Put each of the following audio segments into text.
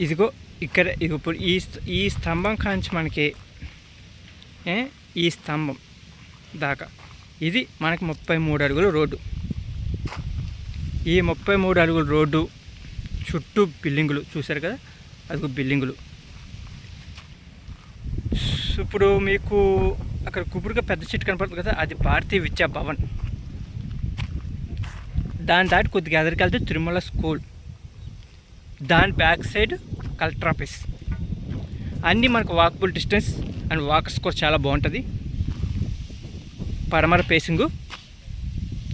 ఇదిగో ఇక్కడ ఇదిగో ఇప్పుడు ఈ ఈ స్తంభం కాంచి మనకి ఈ స్తంభం దాకా. ఇది మనకి ముప్పై మూడు అడుగుల రోడ్డు. ఈ ముప్పై మూడు అడుగుల రోడ్డు చుట్టూ బిల్డింగులు చూశారు కదా? అదిగో బిల్డింగులు. ఇప్పుడు మీకు అక్కడ కుబురుగా పెద్ద చెట్టు కనపడుతుంది కదా? అది భారతీయ విద్యా భవన్. దాని దాటి కొద్దిగా ఎదరికెళ్తే తిరుమల స్కూల్. దాని బ్యాక్ సైడ్ కలెక్టర్ ఆఫీస్ అన్నీ మనకు walkable distance and walk score చాలా బాగుంటుంది. పరమర పేసింగు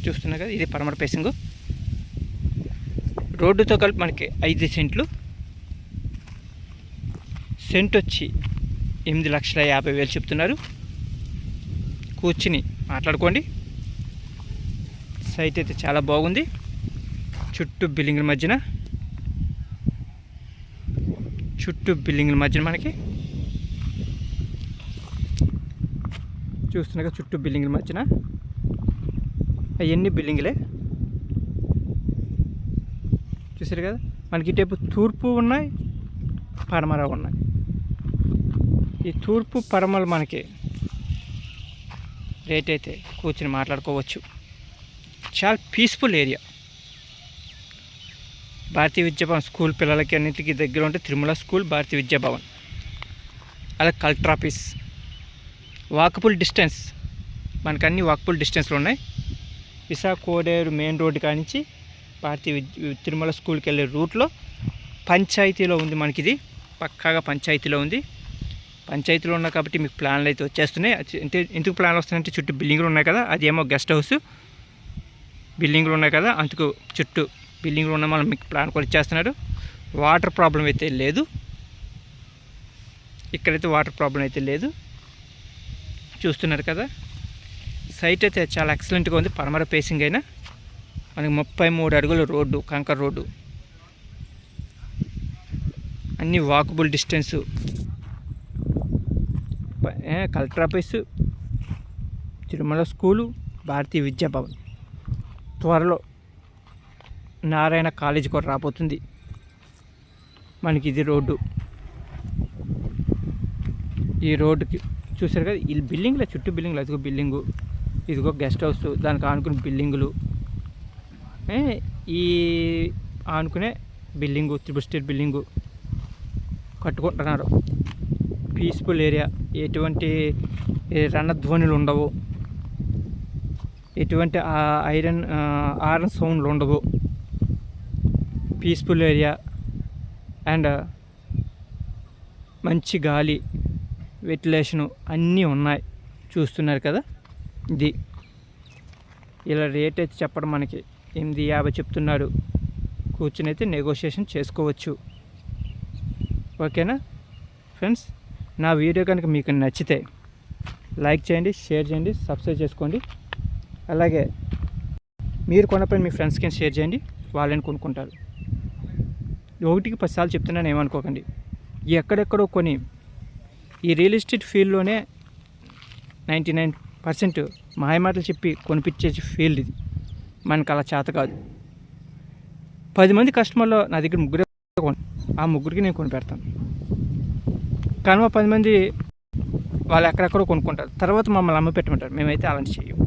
చూస్తున్నా కదా ఇది పరమర పేసింగు రోడ్డుతో కలిపి మనకి ఐదు సెంట్లు. సెంట్ వచ్చి ఎనిమిది లక్షల యాభై వేలు చెప్తున్నారు. కూర్చుని మాట్లాడుకోండి. సైట్ అయితే చాలా బాగుంది. చుట్టూ బిల్డింగ్ల మధ్యన చుట్టూ బిల్డింగ్ల మధ్యన మనకి చూస్తున్నాక చుట్టూ బిల్డింగ్ల మధ్యన అవన్నీ బిల్డింగ్లే. చూసారు కదా? మనకి ఇటేపు తూర్పు ఉన్నాయి పడమర ఉన్నాయి. ఈ తూర్పు పడమలు మనకి రేట్ అయితే కూర్చొని మాట్లాడుకోవచ్చు. చాలా peaceful area Bharatiya Vidya Bhavan school పిల్లలకి అన్నింటికి దగ్గర ఉంటే తిరుమల స్కూల్ భారతీయ విద్యాభవన్. అలా కలెక్టర్ ఆఫీస్ వాకబుల్ డిస్టెన్స్ మనకు అన్ని వాకబుల్ డిస్టెన్స్లో ఉన్నాయి. విశాఖ కోడేరు మెయిన్ రోడ్డు కానించి భారతీయ విద్య తిరుమల స్కూల్కి వెళ్ళే రూట్లో పంచాయతీలో ఉంది మనకి ఇది పక్కాగా పంచాయతీలో ఉంది. పంచాయతీలో ఉన్నా కాబట్టి మీకు ప్లాన్లు అయితే వచ్చేస్తున్నాయి. అంటే ఎందుకు ప్లాన్లు వస్తున్నాయంటే చుట్టూ బిల్డింగ్లు ఉన్నాయి కదా. అదేమో గెస్ట్ హౌస్ బిల్డింగ్లు ఉన్నాయి కదా. అందుకు చుట్టూ బిల్డింగ్లో ఉన్న మనం మీకు ప్లాన్ కూడా ఇచ్చేస్తున్నారు. వాటర్ ప్రాబ్లం అయితే లేదు. ఇక్కడైతే వాటర్ ప్రాబ్లం అయితే లేదు. చూస్తున్నారు కదా. సైట్ అయితే చాలా ఎక్సలెంట్గా ఉంది. పరమర పేసింగ్ అయినా. మనకి ముప్పై మూడు అడుగుల రోడ్డు కంకర్ రోడ్డు. అన్ని walkable distance collector office Tirumala school Bharatiya Vidya Bhavan. త్వరలో నారాయణ కాలేజీ కూడా రాబోతుంది. మనకి ఇది రోడ్డు. ఈ రోడ్డుకి చూసారు కదా ఈ బిల్డింగ్లో చుట్టూ బిల్డింగ్లు అదిగో బిల్డింగు. ఇదిగో గెస్ట్ హౌస్ దానికి ఆనుకునే బిల్డింగులు. ఈ ఆనుకునే building triple state building. కట్టుకుంటున్నారు. Peaceful area. ఎటువంటి రణధ్వనులు ఉండవు. ఎటువంటి ఐరన్ ఆరన్ సౌండ్లు ఉండవు. పీస్ఫుల్ ఏరియా అండ్ మంచి గాలి వెంటిలేషను అన్నీ ఉన్నాయి. చూస్తున్నారు కదా? ఇది. ఇలా రేట్ అయితే చెప్పడం మనకి ఎనిమిది యాభై చెప్తున్నాడు. కూర్చుని అయితే నెగోషియేషన్ చేసుకోవచ్చు. ఓకేనా? ఫ్రెండ్స్ నా వీడియో కనుక మీకు నచ్చితే లైక్ చేయండి షేర్ చేయండి సబ్స్క్రైబ్ చేసుకోండి. అలాగే మీరు కొనపైన మీ ఫ్రెండ్స్కి షేర్ చేయండి. వాళ్ళని కొనుక్కుంటారు. ఒకటికి పదిసార్లు చెప్తున్నాను ఏమనుకోకండి. ఎక్కడెక్కడో కొని ఈ రియల్ ఎస్టేట్ ఫీల్డ్లోనే నైంటీ నైన్ పర్సెంట్ మాయమాటలు చెప్పి కొనిపించే ఫీల్డ్ ఇది. మనకు అలా చేత కాదు. పది మంది కస్టమర్లో నా దగ్గర ముగ్గురే ఆ ముగ్గురికి నేను కొనిపెడతాను కానీ పది మంది వాళ్ళు ఎక్కడెక్కడో కొనుక్కుంటారు. తర్వాత మమ్మల్ని అమ్మ పెట్టమంటారు. మేమైతే అలాంటి చెయ్యం.